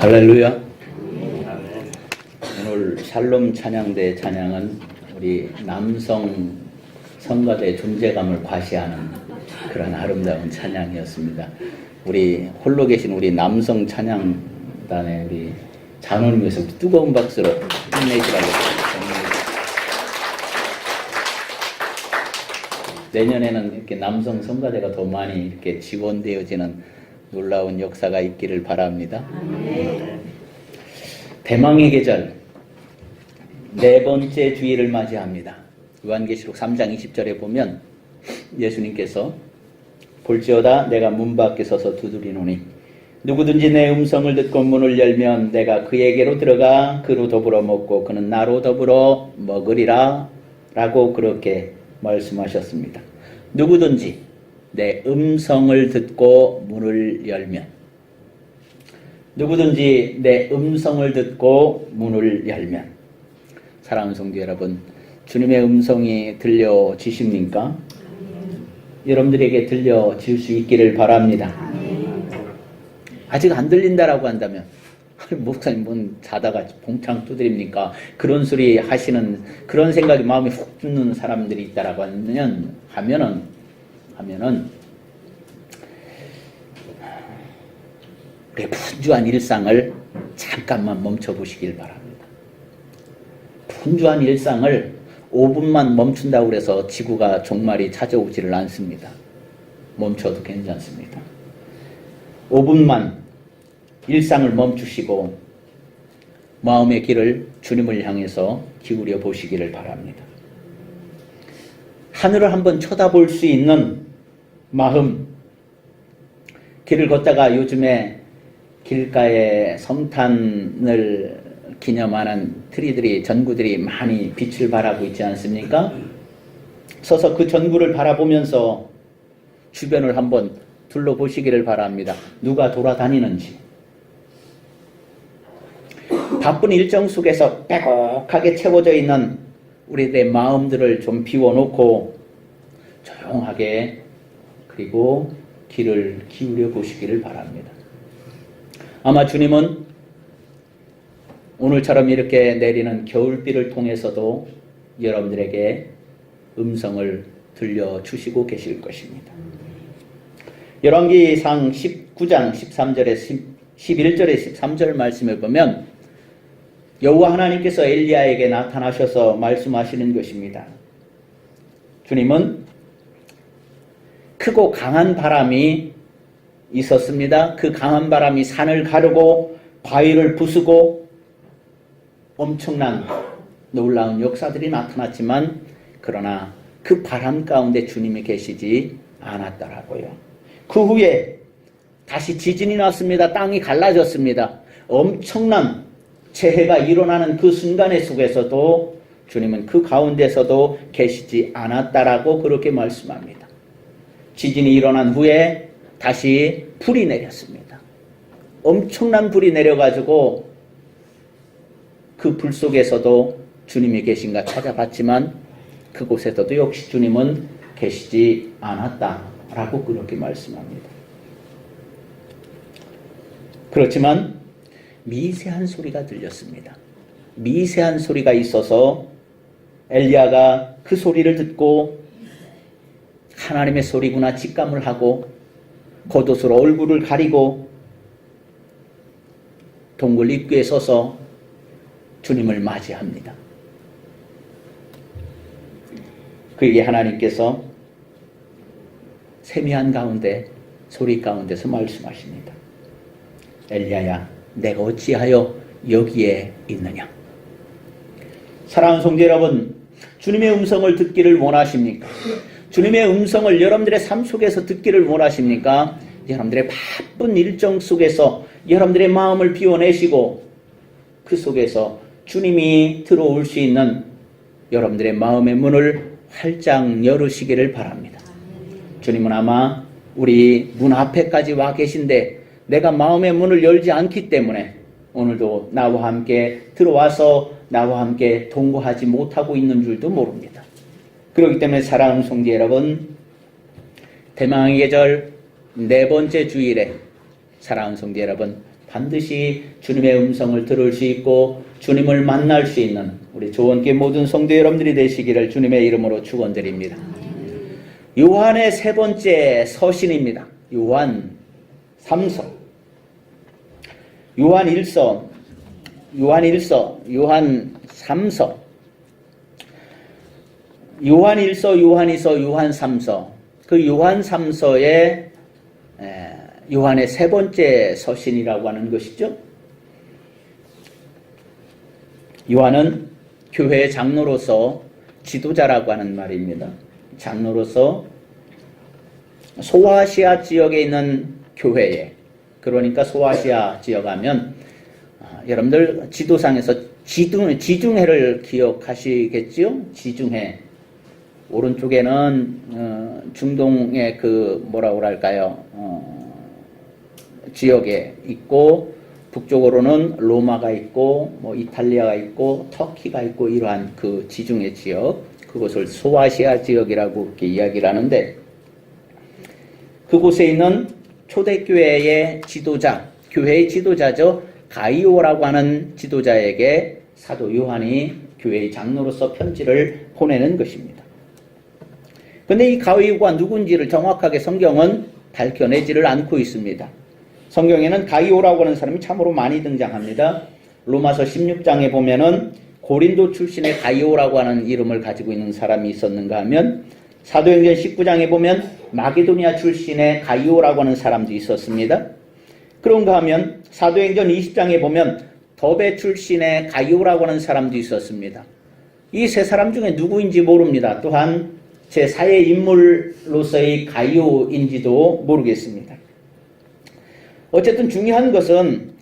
할렐루야. 오늘 샬롬 찬양대 찬양은 우리 남성 성가대 존재감을 과시하는 그런 아름다운 찬양이었습니다. 우리 홀로 계신 우리 남성 찬양단의 우리 장로님께서 뜨거운 박수로 힘내시라고 내년에는 이렇게 남성 성가대가 더 많이 이렇게 지원되어지는 놀라운 역사가 있기를 바랍니다. 대망의 계절 네 번째 주일을 맞이합니다. 요한계시록 3장 20절에 보면 예수님께서 볼지어다 내가 문 밖에 서서 두드리노니 누구든지 내 음성을 듣고 문을 열면 내가 그에게로 들어가 그로 더불어 먹고 그는 나로 더불어 먹으리라 라고 그렇게 말씀하셨습니다. 누구든지 내 음성을 듣고 문을 열면 누구든지 내 음성을 듣고 문을 열면 사랑하는 성도 여러분 주님의 음성이 들려지십니까? 여러분들에게 들려질 수 있기를 바랍니다. 아직 안 들린다라고 한다면 목사님 뭔 자다가 봉창 두드립니까? 그런 소리 하시는 그런 생각이 마음에 훅 드는 사람들이 있다라고 하면 하면은 하면은 우리 분주한 일상을 잠깐만 멈춰 보시길 바랍니다. 분주한 일상을 5분만 멈춘다고 그래서 지구가 종말이 찾아오지를 않습니다. 멈춰도 괜찮습니다. 5분만 일상을 멈추시고 마음의 길을 주님을 향해서 기울여 보시기를 바랍니다. 하늘을 한번 쳐다볼 수 있는 마음, 길을 걷다가 요즘에 길가에 성탄을 기념하는 트리들이, 전구들이 많이 빛을 발하고 있지 않습니까? 서서 그 전구를 바라보면서 주변을 한번 둘러보시기를 바랍니다. 누가 돌아다니는지. 바쁜 일정 속에서 빼곡하게 채워져 있는 우리들의 마음들을 좀 비워놓고 조용하게 그리고 귀를 기울여 보시기를 바랍니다. 아마 주님은 오늘처럼 이렇게 내리는 겨울비를 통해서도 여러분들에게 음성을 들려주시고 계실 것입니다. 열왕기상 19장 13절에 11절에 13절 말씀을 보면 여호와 하나님께서 엘리야에게 나타나셔서 말씀하시는 것입니다. 주님은 크고 강한 바람이 있었습니다. 그 강한 바람이 산을 가르고 바위를 부수고 엄청난 놀라운 역사들이 나타났지만 그러나 그 바람 가운데 주님이 계시지 않았더라고요. 그 후에 다시 지진이 났습니다. 땅이 갈라졌습니다. 엄청난 재해가 일어나는 그 순간의 속에서도 주님은 그 가운데서도 계시지 않았다라고 그렇게 말씀합니다. 지진이 일어난 후에 다시 불이 내렸습니다. 엄청난 불이 내려가지고 그 불 속에서도 주님이 계신가 찾아봤지만 그곳에서도 역시 주님은 계시지 않았다라고 그렇게 말씀합니다. 그렇지만 미세한 소리가 들렸습니다. 미세한 소리가 있어서 엘리야가 그 소리를 듣고 하나님의 소리구나 직감을 하고 겉옷으로 얼굴을 가리고 동굴 입구에 서서 주님을 맞이합니다. 그에게 하나님께서 세미한 가운데 소리 가운데서 말씀하십니다. 엘리야야 내가 어찌하여 여기에 있느냐? 사랑하는 성도 여러분, 주님의 음성을 듣기를 원하십니까? 주님의 음성을 여러분들의 삶 속에서 듣기를 원하십니까? 여러분들의 바쁜 일정 속에서 여러분들의 마음을 비워내시고 그 속에서 주님이 들어올 수 있는 여러분들의 마음의 문을 활짝 열으시기를 바랍니다. 주님은 아마 우리 문 앞에까지 와 계신데 내가 마음의 문을 열지 않기 때문에 오늘도 나와 함께 들어와서 나와 함께 동거하지 못하고 있는 줄도 모릅니다. 그렇기 때문에 사랑하는 성도 여러분, 대망의 계절 네 번째 주일에 사랑하는 성도 여러분, 반드시 주님의 음성을 들을 수 있고 주님을 만날 수 있는 우리 조원계 모든 성도 여러분들이 되시기를 주님의 이름으로 축원드립니다. 요한의 세 번째 서신입니다. 요한 3서. 요한 1서, 요한 1서, 요한 3서. 요한 1서, 요한 2서, 요한 3서. 그 요한 3서의 요한의 세 번째 서신이라고 하는 것이죠. 요한은 교회의 장로로서 지도자라고 하는 말입니다. 장로로서 소아시아 지역에 있는 교회에 그러니까 소아시아 지역 하면 아, 여러분들 지도상에서 지중, 지중해를 기억하시겠지요? 지중해 오른쪽에는 어, 중동의 그 뭐라 그럴까요? 어, 지역에 있고 북쪽으로는 로마가 있고 뭐 이탈리아가 있고 터키가 있고 이러한 그 지중해 지역 그곳을 소아시아 지역이라고 이렇게 이야기를 하는데 그곳에 있는 초대교회의 지도자, 교회의 지도자죠. 가이오라고 하는 지도자에게 사도 요한이 교회의 장로로서 편지를 보내는 것입니다. 근데 이 가이오가 누군지를 정확하게 성경은 밝혀내지를 않고 있습니다. 성경에는 가이오라고 하는 사람이 참으로 많이 등장합니다. 로마서 16장에 보면은 고린도 출신의 가이오라고 하는 이름을 가지고 있는 사람이 있었는가 하면 사도행전 19장에 보면 마게도니아 출신의 가이오라고 하는 사람도 있었습니다. 그런가 하면 사도행전 20장에 보면 더베 출신의 가이오라고 하는 사람도 있었습니다. 이 세 사람 중에 누구인지 모릅니다. 또한 제 사회 인물로서의 가이오인지도 모르겠습니다. 어쨌든 중요한 것은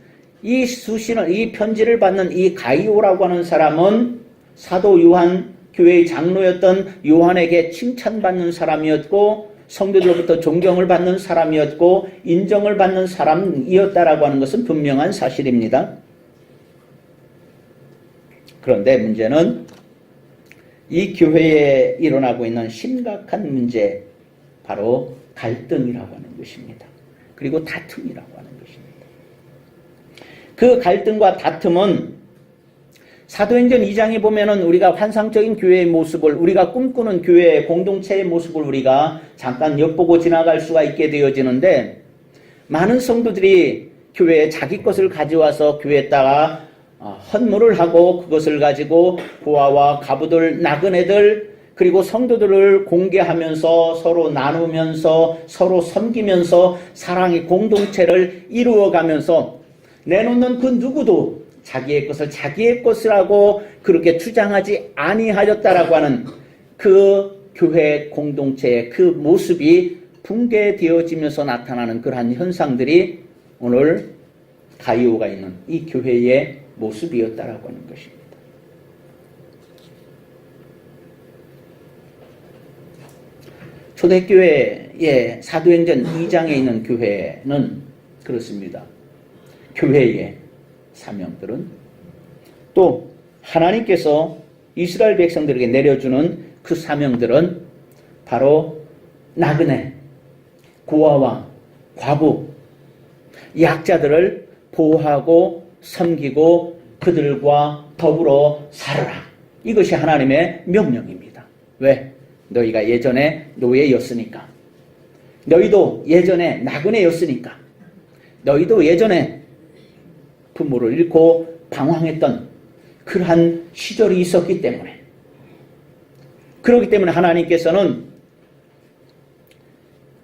이 수신을 이 편지를 받는 이 가이오라고 하는 사람은 사도 요한 교회의 장로였던 요한에게 칭찬받는 사람이었고 성도들로부터 존경을 받는 사람이었고 인정을 받는 사람이었다라고 하는 것은 분명한 사실입니다. 그런데 문제는 이 교회에 일어나고 있는 심각한 문제 바로 갈등이라고 하는 것입니다. 그리고 다툼이라고 하는 것입니다. 그 갈등과 다툼은 사도행전 2장에 보면은 우리가 환상적인 교회의 모습을 우리가 꿈꾸는 교회의 공동체의 모습을 우리가 잠깐 엿보고 지나갈 수가 있게 되어지는데 많은 성도들이 교회에 자기 것을 가져와서 교회에다가 어, 헌물을 하고 그것을 가지고 보아와 가부들 나그네들 그리고 성도들을 공개하면서 서로 나누면서 서로 섬기면서 사랑의 공동체를 이루어가면서 내놓는 그 누구도 자기의 것을 자기의 것이라고 그렇게 주장하지 아니하였다라고 하는 그 교회 공동체의 그 모습이 붕괴되어지면서 나타나는 그러한 현상들이 오늘 가이오가 있는 이 교회의 모습이었다라고 하는 것입니다. 초대교회의 사도행전 2장에 있는 교회는 그렇습니다. 교회의 사명들은 또 하나님께서 이스라엘 백성들에게 내려주는 그 사명들은 바로 나그네, 고아와 과부, 약자들을 보호하고 섬기고 그들과 더불어 살아라. 이것이 하나님의 명령입니다. 왜? 너희가 예전에 노예였으니까. 너희도 예전에 나그네였으니까. 너희도 예전에 부모를 잃고 방황했던 그러한 시절이 있었기 때문에. 그렇기 때문에 하나님께서는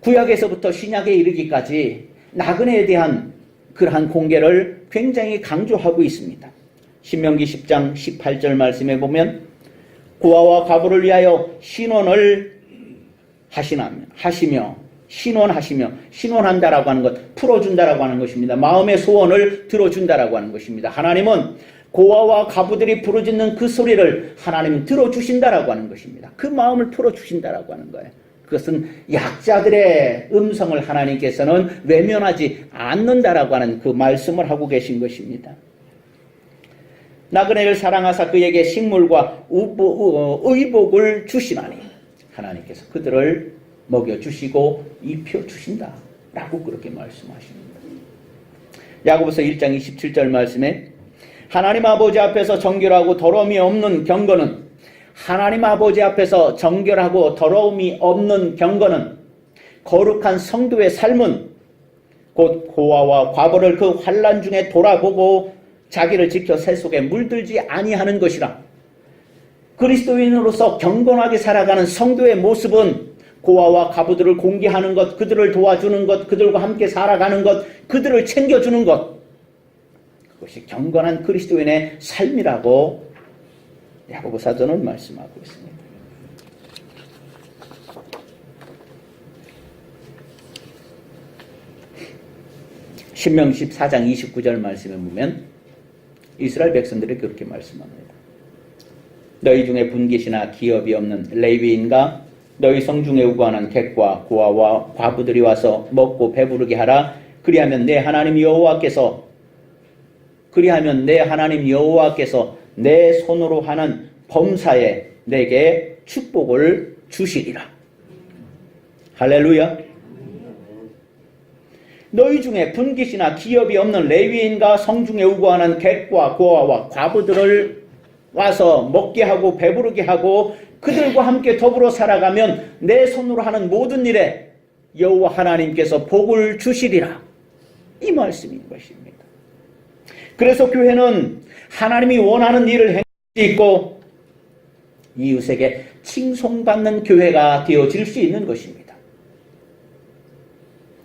구약에서부터 신약에 이르기까지 나그네에 대한 그러한 공개를 굉장히 강조하고 있습니다. 신명기 10장 18절 말씀에 보면 고아와 가부를 위하여 신원을 하시나 하시며 신원하시며 신원한다라고 하는 것 풀어준다라고 하는 것입니다. 마음의 소원을 들어준다라고 하는 것입니다. 하나님은 고아와 가부들이 부르짖는 그 소리를 하나님 들어주신다라고 하는 것입니다. 그 마음을 풀어주신다라고 하는 거예요. 그것은 약자들의 음성을 하나님께서는 외면하지 않는다라고 하는 그 말씀을 하고 계신 것입니다. 나그네를 사랑하사 그에게 식물과 어, 의복을 주시나니 하나님께서 그들을 먹여주시고 입혀주신다 라고 그렇게 말씀하십니다. 야고보서 1장 27절 말씀에 하나님 아버지 앞에서 정결하고 더러움이 없는 경건은 하나님 아버지 앞에서 정결하고 더러움이 없는 경건은 거룩한 성도의 삶은 곧 고아와 과거를 그 환란 중에 돌아보고 자기를 지켜 새 속에 물들지 아니하는 것이라. 그리스도인으로서 경건하게 살아가는 성도의 모습은 고아와 과부들을 공개하는 것, 그들을 도와주는 것, 그들과 함께 살아가는 것, 그들을 챙겨주는 것. 그것이 경건한 그리스도인의 삶이라고 야고보 사도는 말씀하고 있습니다. 신명 14장 29절 말씀에 보면 이스라엘 백성들이 그렇게 말씀합니다. 너희 중에 분깃이나 기업이 없는 레위인과 너희 성중에 우거하는 객과 고아와 과부들이 와서 먹고 배부르게 하라. 그리하면 내 하나님 여호와께서 그리하면 내 하나님 여호와께서 내 손으로 하는 범사에 내게 축복을 주시리라. 할렐루야. 너희 중에 분깃이나 기업이 없는 레위인과 성중에 우거하는 객과 고아와 과부들을 와서 먹게 하고 배부르게 하고 그들과 함께 더불어 살아가면 내 손으로 하는 모든 일에 여호와 하나님께서 복을 주시리라. 이 말씀인 것입니다. 그래서 교회는 하나님이 원하는 일을 행할 수 있고 이웃에게 칭송받는 교회가 되어질 수 있는 것입니다.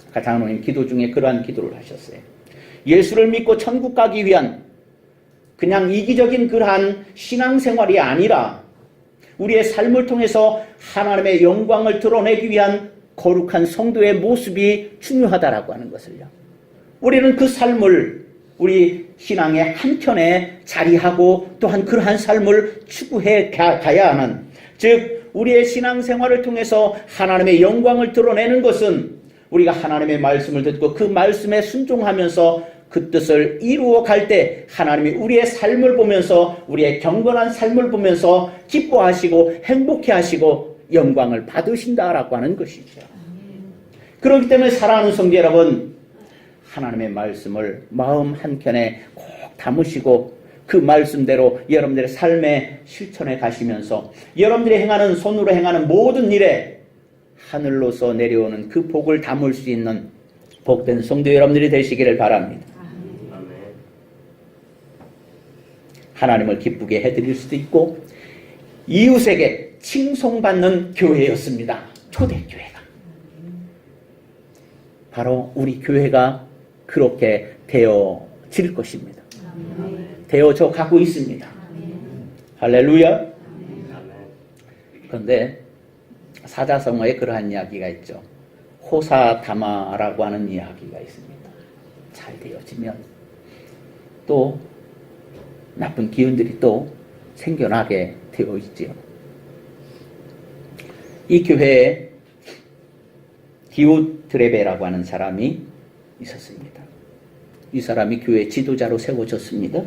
아까 장로님 기도 중에 그러한 기도를 하셨어요. 예수를 믿고 천국 가기 위한 그냥 이기적인 그러한 신앙생활이 아니라 우리의 삶을 통해서 하나님의 영광을 드러내기 위한 거룩한 성도의 모습이 중요하다라고 하는 것을요. 우리는 그 삶을 우리 신앙의 한켠에 자리하고 또한 그러한 삶을 추구해 가야 하는 즉 우리의 신앙생활을 통해서 하나님의 영광을 드러내는 것은 우리가 하나님의 말씀을 듣고 그 말씀에 순종하면서 그 뜻을 이루어 갈 때 하나님이 우리의 삶을 보면서 우리의 경건한 삶을 보면서 기뻐하시고 행복해 하시고 영광을 받으신다라고 하는 것이죠. 그렇기 때문에 사랑하는 성도 여러분 하나님의 말씀을 마음 한켠에 꼭 담으시고 그 말씀대로 여러분들의 삶에 실천해 가시면서 여러분들이 행하는 손으로 행하는 모든 일에 하늘로서 내려오는 그 복을 담을 수 있는 복된 성도 여러분들이 되시기를 바랍니다. 하나님을 기쁘게 해드릴 수도 있고 이웃에게 칭송받는 교회였습니다. 초대교회가. 바로 우리 교회가 그렇게 되어질 것입니다. 되어져 가고 있습니다. 할렐루야. 그런데 사자성어에 그러한 이야기가 있죠. 호사다마라고 하는 이야기가 있습니다. 잘 되어지면 또 나쁜 기운들이 또 생겨나게 되어 있지요. 이 교회에 디오드레베라고 하는 사람이 있었습니다. 이 사람이 교회 지도자로 세워졌습니다.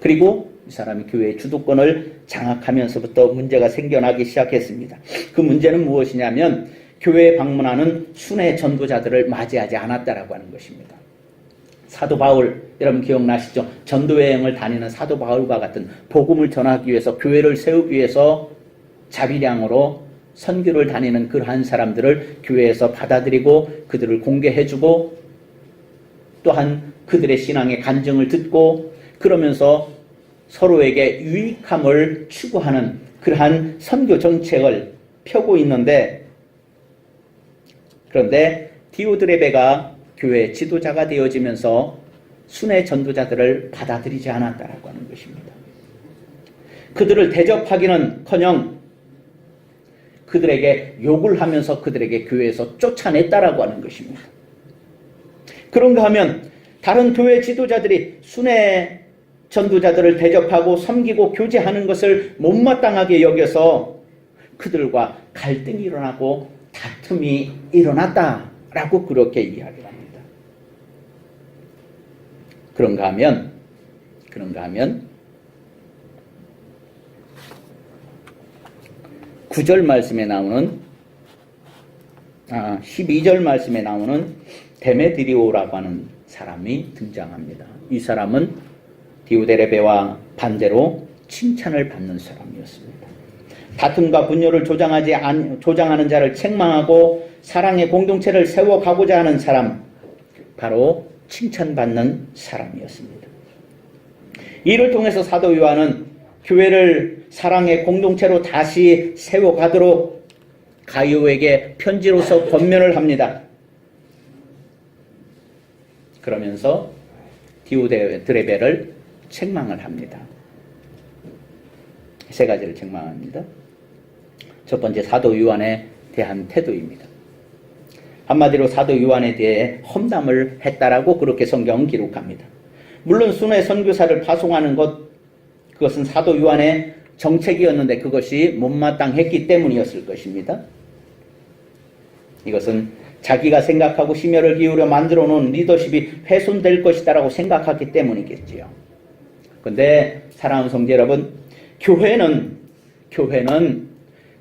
그리고 이 사람이 교회의 주도권을 장악하면서부터 문제가 생겨나기 시작했습니다. 그 문제는 무엇이냐면 교회에 방문하는 순회 전도자들을 맞이하지 않았다라고 하는 것입니다. 사도 바울 여러분 기억나시죠? 전도 여행을 다니는 사도 바울과 같은 복음을 전하기 위해서 교회를 세우기 위해서 자비량으로 선교를 다니는 그러한 사람들을 교회에서 받아들이고 그들을 공개해주고 또한 그들의 신앙의 간증을 듣고 그러면서 서로에게 유익함을 추구하는 그러한 선교 정책을 펴고 있는데 그런데 디오드레베가 교회 지도자가 되어지면서 순회 전도자들을 받아들이지 않았다라고 하는 것입니다. 그들을 대접하기는커녕 그들에게 욕을 하면서 그들에게 교회에서 쫓아냈다라고 하는 것입니다. 그런가 하면 다른 교회 지도자들이 순회 전도자들을 대접하고 섬기고 교제하는 것을 못마땅하게 여겨서 그들과 갈등이 일어나고 다툼이 일어났다라고 그렇게 이야기합니다. 그런가 하면 그런가 하면 9절 말씀에 나오는 아, 12절 말씀에 나오는 데메드리오라고 하는 사람이 등장합니다. 이 사람은 디오데레베와 반대로 칭찬을 받는 사람이었습니다. 다툼과 분열을 조장하지 안, 조장하는 자를 책망하고 사랑의 공동체를 세워가고자 하는 사람, 바로 칭찬받는 사람이었습니다. 이를 통해서 사도 요한은 교회를 사랑의 공동체로 다시 세워가도록 가이오에게 편지로서 권면을 합니다. 그러면서 디오드레베를 책망을 합니다. 세 가지를 책망합니다. 첫 번째 사도 요한에 대한 태도입니다. 한마디로 사도 요한에 대해 험담을 했다라고 그렇게 성경은 기록합니다. 물론 순회 선교사를 파송하는 것 그것은 사도 요한의 정책이었는데 그것이 못마땅했기 때문이었을 것입니다. 이것은 자기가 생각하고 심혈을 기울여 만들어 놓은 리더십이 훼손될 것이다라고 생각했기 때문이겠지요. 근데 사랑하는 성도 여러분, 교회는 교회는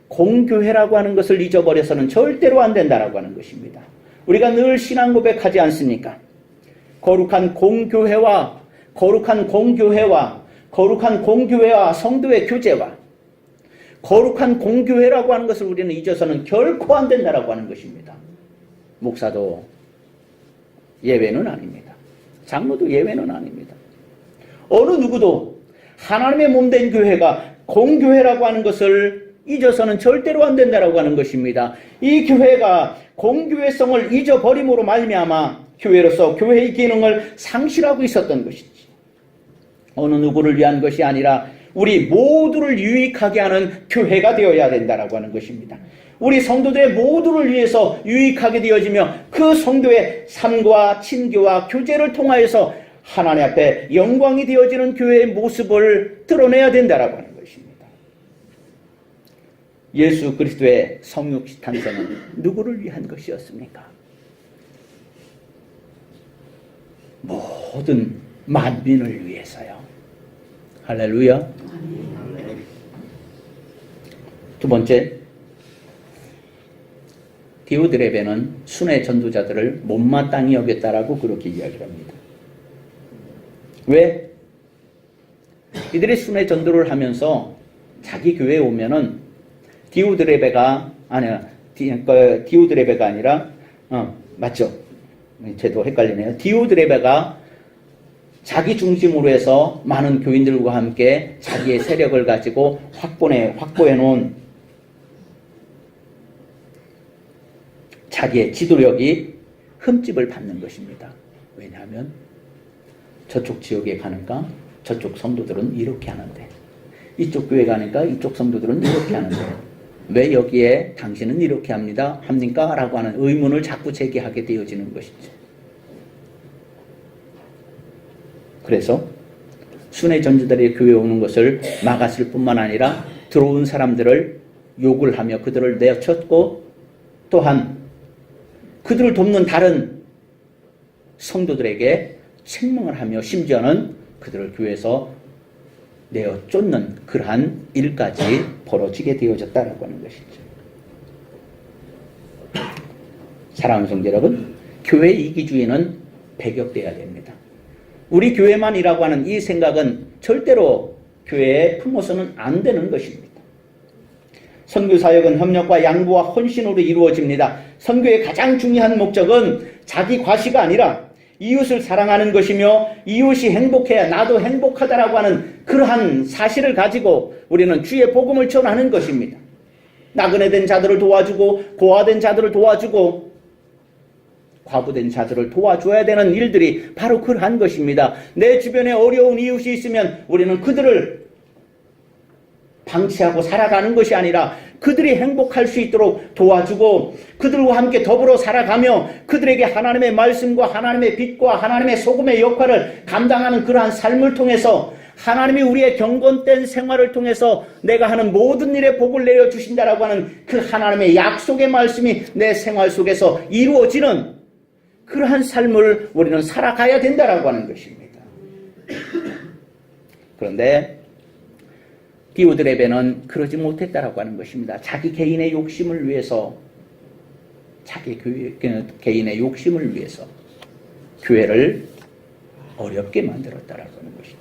공교회라고 하는 것을 잊어버려서는 절대로 안 된다라고 하는 것입니다. 우리가 늘 신앙 고백하지 않습니까? 거룩한 공교회와 거룩한 공교회와 거룩한 공교회와 성도의 교제와 거룩한 공교회라고 하는 것을 우리는 잊어서는 결코 안 된다라고 하는 것입니다. 목사도 예외는 아닙니다. 장로도 예외는 아닙니다. 어느 누구도 하나님의 몸 된 교회가 공교회라고 하는 것을 잊어서는 절대로 안 된다라고 하는 것입니다. 이 교회가 공교회성을 잊어버림으로 말미암아 교회로서 교회의 기능을 상실하고 있었던 것이지. 어느 누구를 위한 것이 아니라 우리 모두를 유익하게 하는 교회가 되어야 된다라고 하는 것입니다. 우리 성도들의 모두를 위해서 유익하게 되어지며 그 성도의 삶과 친교와 교제를 통하여서 하나님 앞에 영광이 되어지는 교회의 모습을 드러내야 된다라고 하는 것입니다. 예수 그리스도의 성육시 탄생은 누구를 위한 것이었습니까? 모든 만민을 위해서요. 할렐루야. 두 번째, 디오드레베는 순회 전도자들을 못마땅히 여겼다라고 그렇게 이야기를 합니다. 왜? 이들이 순회 전도를 하면서 자기 교회에 오면은 디오드레베가 아니야 디, 그, 디오드레베가 아니라 어 맞죠? 제도 헷갈리네요. 디오드레베가 자기 중심으로 해서 많은 교인들과 함께 자기의 세력을 가지고 확보해 확보해 놓은 자기의 지도력이 흠집을 받는 것입니다. 왜냐하면 저쪽 지역에 가니까 저쪽 성도들은 이렇게 하는데 이쪽 교회 가니까 이쪽 성도들은 이렇게 하는데 왜 여기에 당신은 이렇게 합니다 합니까? 라고 하는 의문을 자꾸 제기하게 되어지는 것이죠. 그래서 순회 전주들이 교회에 오는 것을 막았을 뿐만 아니라 들어온 사람들을 욕을 하며 그들을 내쫓고 또한 그들을 돕는 다른 성도들에게 책망을 하며 심지어는 그들을 교회에서 내어 쫓는 그러한 일까지 벌어지게 되어졌다라고 하는 것이죠. 사랑하는 성도 여러분, 교회 이기주의는 배격돼야 됩니다. 우리 교회만이라고 하는 이 생각은 절대로 교회에 품어서는 안 되는 것입니다. 선교 사역은 협력과 양보와 헌신으로 이루어집니다. 선교의 가장 중요한 목적은 자기 과시가 아니라 이웃을 사랑하는 것이며 이웃이 행복해야 나도 행복하다라고 하는 그러한 사실을 가지고 우리는 주의 복음을 전하는 것입니다. 나그네 된 자들을 도와주고 고아된 자들을 도와주고 과부된 자들을 도와줘야 되는 일들이 바로 그러한 것입니다. 내 주변에 어려운 이웃이 있으면 우리는 그들을 방치하고 살아가는 것이 아니라 그들이 행복할 수 있도록 도와주고 그들과 함께 더불어 살아가며 그들에게 하나님의 말씀과 하나님의 빛과 하나님의 소금의 역할을 감당하는 그러한 삶을 통해서 하나님이 우리의 경건된 생활을 통해서 내가 하는 모든 일에 복을 내려 주신다라고 하는 그 하나님의 약속의 말씀이 내 생활 속에서 이루어지는 그러한 삶을 우리는 살아가야 된다라고 하는 것입니다. 그런데 디오드레베는 그러지 못했다라고 하는 것입니다. 자기 개인의 욕심을 위해서 자기 개인의 욕심을 위해서 교회를 어렵게 만들었다라고 하는 것이죠.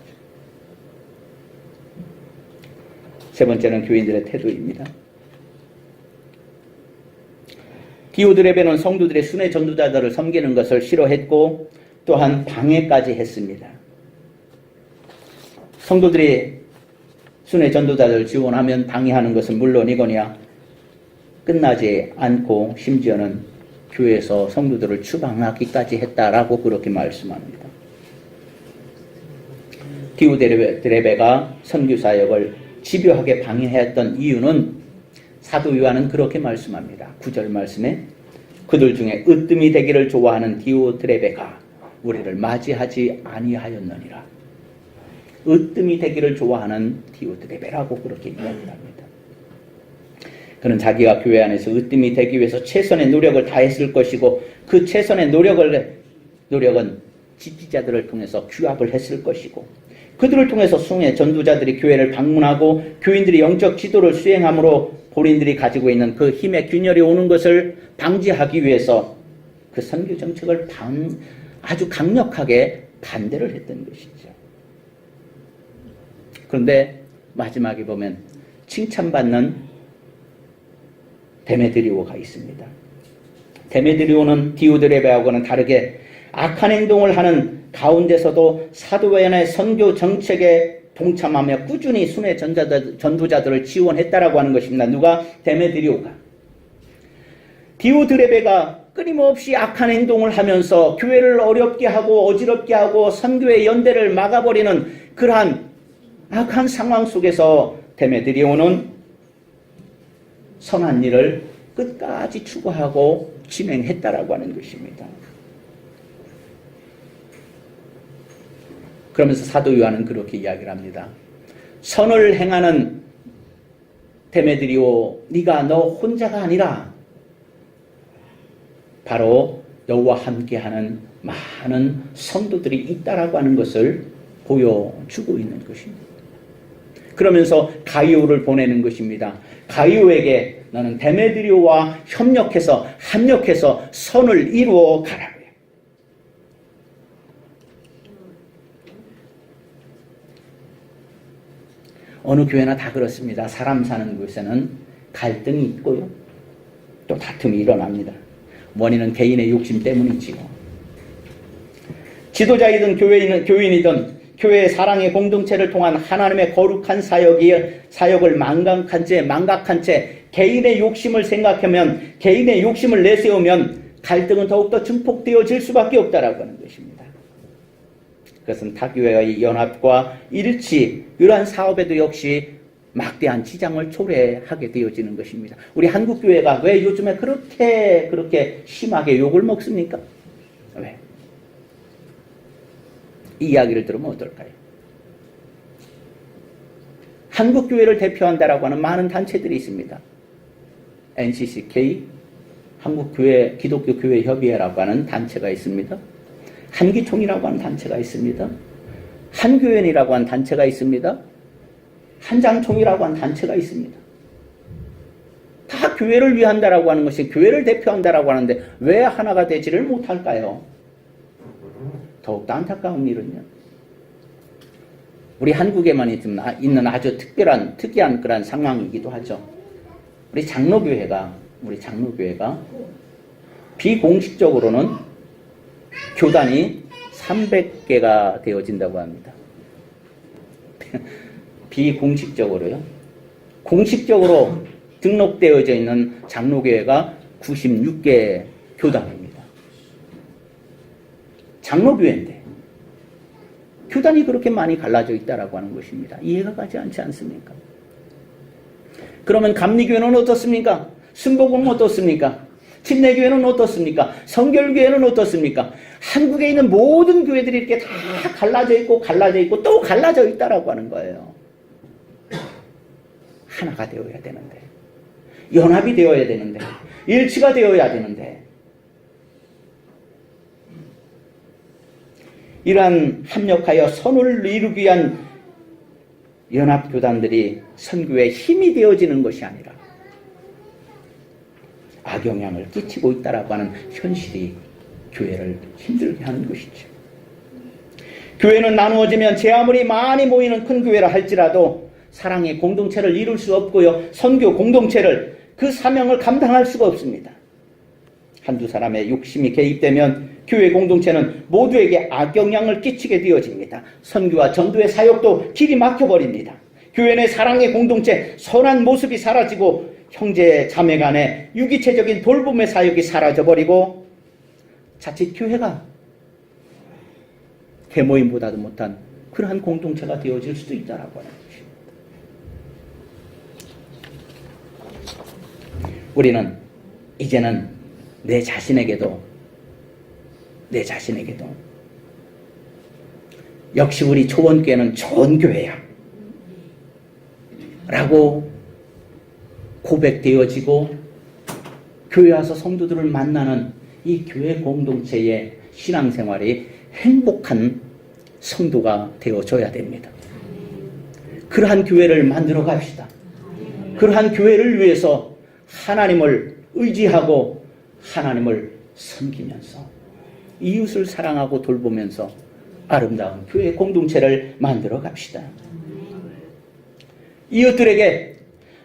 세 번째는 교인들의 태도입니다. 디오드레베는 성도들의 순회 전도자들을 섬기는 것을 싫어했고 또한 방해까지 했습니다. 성도들이 순회 전도자들을 지원하면 방해하는 것은 물론이거니와 끝나지 않고 심지어는 교회에서 성도들을 추방하기까지 했다라고 그렇게 말씀합니다. 디오드레베가 선교 사역을 집요하게 방해했던 이유는 사도 요한은 그렇게 말씀합니다. 9절 말씀에 그들 중에 으뜸이 되기를 좋아하는 디오드레베가 우리를 맞이하지 아니하였느니라. 으뜸이 되기를 좋아하는 디오드레베라고 그렇게 이야기합니다. 그는 자기가 교회 안에서 으뜸이 되기 위해서 최선의 노력을 다했을 것이고 그 최선의 노력을 노력은 지지자들을 통해서 규합을 했을 것이고 그들을 통해서 숭의 전도자들이 교회를 방문하고 교인들이 영적 지도를 수행함으로 본인들이 가지고 있는 그 힘의 균열이 오는 것을 방지하기 위해서 그 선교 정책을 방, 아주 강력하게 반대를 했던 것이죠. 그런데 마지막에 보면 칭찬받는 데메드리오가 있습니다. 데메드리오는 디오드레베하고는 다르게 악한 행동을 하는 가운데서도 사도회원의 선교 정책에 동참하며 꾸준히 순회 전자들, 전도자들을 지원했다라고 하는 것입니다. 누가? 데메드리오가. 디오드레베가 끊임없이 악한 행동을 하면서 교회를 어렵게 하고 어지럽게 하고 선교의 연대를 막아버리는 그러한 악한 상황 속에서 데메드리오는 선한 일을 끝까지 추구하고 진행했다라고 하는 것입니다. 그러면서 사도 요한은 그렇게 이야기를 합니다. 선을 행하는 데메드리오 네가 너 혼자가 아니라 바로 너와 함께하는 많은 성도들이 있다라고 하는 것을 보여주고 있는 것입니다. 그러면서 가이오를 보내는 것입니다. 가이오에게 너는 데메드리오와 협력해서 합력해서 선을 이루어 가라고요. 어느 교회나 다 그렇습니다. 사람 사는 곳에는 갈등이 있고요. 또 다툼이 일어납니다. 원인은 개인의 욕심 때문이지요. 지도자이든 교회인, 교인이든 교회의 사랑의 공동체를 통한 하나님의 거룩한 사역이 사역을 망각한 채 망각한 채 개인의 욕심을 생각하면 개인의 욕심을 내세우면 갈등은 더욱더 증폭되어질 수밖에 없다라고 하는 것입니다. 그것은 타교회의 연합과 일치 이러한 사업에도 역시 막대한 지장을 초래하게 되어지는 것입니다. 우리 한국 교회가 왜 요즘에 그렇게 그렇게 심하게 욕을 먹습니까? 왜? 이 이야기를 들으면 어떨까요? 한국 교회를 대표한다라고 하는 많은 단체들이 있습니다. NCCK, 한국교회 기독교 교회 협의회라고 하는 단체가 있습니다. 한기총이라고 하는 단체가 있습니다. 한교연이라고 하는 단체가 있습니다. 한장총이라고 하는 단체가 있습니다. 다 교회를 위한다라고 하는 것이 교회를 대표한다라고 하는데 왜 하나가 되지를 못할까요? 더욱더 안타까운 일은요. 우리 한국에만 있는 아주 특별한 특이한 그런 상황이기도 하죠. 우리 장로교회가 우리 장로교회가 비공식적으로는 교단이 300개가 되어진다고 합니다. 비공식적으로요. 공식적으로 등록되어져 있는 장로교회가 96개 교단입니다. 장로교회인데 교단이 그렇게 많이 갈라져 있다라고 하는 것입니다. 이해가 가지 않지 않습니까? 그러면 감리교회는 어떻습니까? 순복음은 어떻습니까? 침례교회는 어떻습니까? 성결교회는 어떻습니까? 한국에 있는 모든 교회들이 이렇게 다 갈라져 있고 갈라져 있고 또 갈라져 있다라고 하는 거예요. 하나가 되어야 되는데 연합이 되어야 되는데 일치가 되어야 되는데 이러한 합력하여 선을 이루기 위한 연합교단들이 선교의 힘이 되어지는 것이 아니라 악영향을 끼치고 있다라고 하는 현실이 교회를 힘들게 하는 것이죠. 교회는 나누어지면 제 아무리 많이 모이는 큰 교회라 할지라도 사랑의 공동체를 이룰 수 없고요. 선교 공동체를 그 사명을 감당할 수가 없습니다. 한두 사람의 욕심이 개입되면 교회 공동체는 모두에게 악영향을 끼치게 되어집니다. 선교와 전도의 사역도 길이 막혀버립니다. 교회 내 사랑의 공동체, 선한 모습이 사라지고 형제 자매 간의 유기체적인 돌봄의 사역이 사라져버리고 자칫 교회가 개모임보다도 못한 그러한 공동체가 되어질 수도 있다라고 하는 것입니다. 우리는 이제는 내 자신에게도 내 자신에게도 역시 우리 초원교회는 좋은 교회야 라고 고백되어지고 교회 와서 성도들을 만나는 이 교회 공동체의 신앙생활이 행복한 성도가 되어줘야 됩니다. 그러한 교회를 만들어 갑시다. 그러한 교회를 위해서 하나님을 의지하고 하나님을 섬기면서 이웃을 사랑하고 돌보면서 아름다운 교회 공동체를 만들어 갑시다. 이웃들에게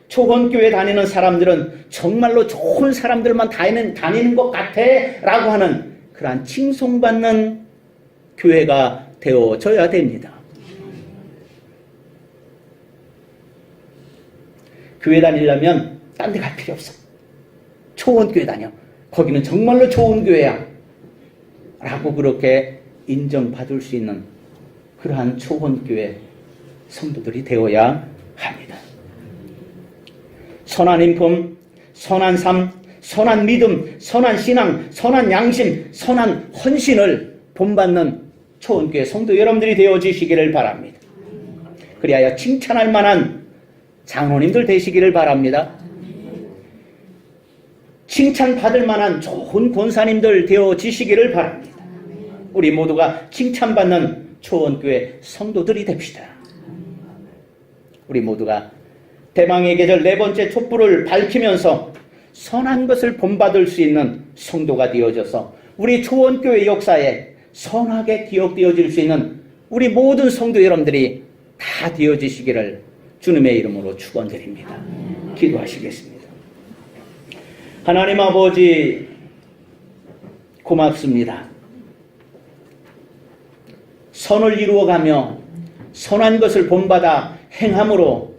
초원교회 다니는 사람들은 정말로 좋은 사람들만 다니는, 다니는 것 같아 라고 하는 그러한 칭송받는 교회가 되어져야 됩니다. 교회 다니려면 딴 데 갈 필요 없어. 초원교회 다녀. 거기는 정말로 좋은 교회야. 라고 그렇게 인정받을 수 있는 그러한 초원교회 성도들이 되어야 합니다. 선한 인품, 선한 삶, 선한 믿음, 선한 신앙, 선한 양심, 선한 헌신을 본받는 초원교회 성도 여러분들이 되어주시기를 바랍니다. 그리하여 칭찬할 만한 장로님들 되시기를 바랍니다. 칭찬받을 만한 좋은 권사님들 되어지시기를 바랍니다. 우리 모두가 칭찬받는 초원교회 성도들이 됩시다. 우리 모두가 대망의 계절 네 번째 촛불을 밝히면서 선한 것을 본받을 수 있는 성도가 되어져서 우리 초원교회 역사에 선하게 기억되어질 수 있는 우리 모든 성도 여러분들이 다 되어지시기를 주님의 이름으로 축원드립니다. 기도하시겠습니다. 하나님 아버지 고맙습니다. 선을 이루어가며 선한 것을 본받아 행함으로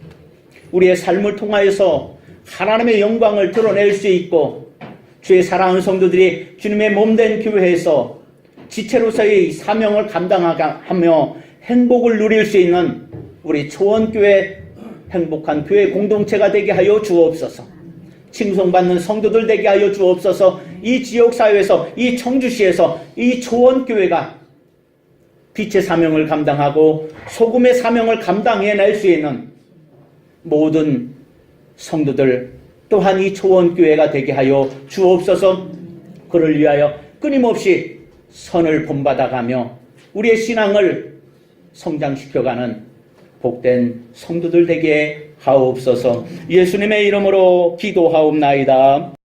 우리의 삶을 통하여서 하나님의 영광을 드러낼 수 있고 주의 사랑하는 성도들이 주님의 몸된 교회에서 지체로서의 사명을 감당하며 행복을 누릴 수 있는 우리 초원교회 행복한 교회 공동체가 되게 하여 주옵소서. 칭송받는 성도들 되게 하여 주옵소서. 이 지역사회에서 이 청주시에서 이 초원교회가 빛의 사명을 감당하고 소금의 사명을 감당해낼 수 있는 모든 성도들 또한 이 초원교회가 되게 하여 주옵소서 그를 위하여 끊임없이 선을 본받아가며 우리의 신앙을 성장시켜가는 복된 성도들 되게 하옵소서 예수님의 이름으로 기도하옵나이다.